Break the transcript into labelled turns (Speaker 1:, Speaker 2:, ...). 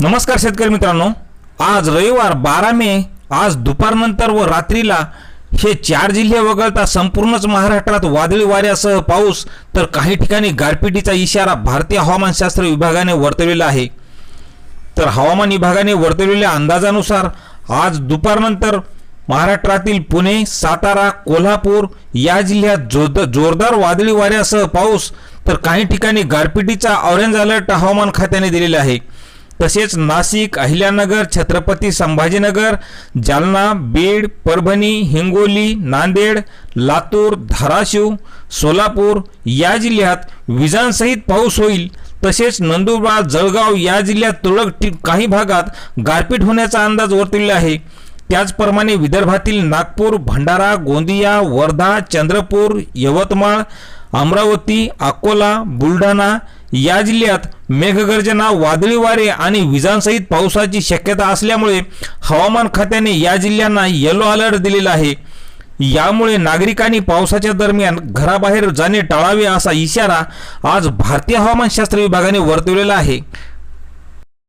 Speaker 1: नमस्कार शेतकरी मित्रांनो. आज रविवार बारा मे आज दुपारनंतर व रात्रीला हे चार जिल्हे वगळता संपूर्णच महाराष्ट्रात वादळी वाऱ्यासह पाऊस तर काही ठिकाणी गारपिटीचा इशारा भारतीय हवामानशास्त्र विभागाने वर्तवलेला आहे. तर हवामान विभागाने वर्तवलेल्या अंदाजानुसार आज दुपारनंतर महाराष्ट्रातील पुणे सातारा कोल्हापूर या जिल्ह्यात जोद जोरदार वादळी वाऱ्यासह पाऊस तर काही ठिकाणी गारपिटीचा ऑरेंज अलर्ट हवामान खात्याने दिलेला आहे. तसेच नाशिक अहिल्यानगर छत्रपती संभाजीनगर जालना बीड परभणी हिंगोली नांदेड लातूर धाराशिव सोलापूर या जिल्ह्यात विजांसहित पाऊस होईल. तसेच नंदुरबार जळगाव या जिल्ह्यात तुरळक काही भागात गारपीट होण्याचा अंदाज वर्तविला आहे. त्याचप्रमाणे विदर्भातील नागपूर भंडारा गोंदिया वर्धा चंद्रपूर यवतमाळ अमरावती अकोला बुलढाणा या जिल्ह्यात मेघगर्जना वादळी वारे आणि विजांसहित पावसाची शक्यता असल्यामुळे हवामान खात्याने या जिल्ह्यांना येलो अलर्ट दिलेला आहे. यामुळे नागरिकांनी पावसाच्या दरम्यान घराबाहेर जाणे टाळावे असा इशारा आज भारतीय हवामानशास्त्र विभागाने वर्तवलेला आहे.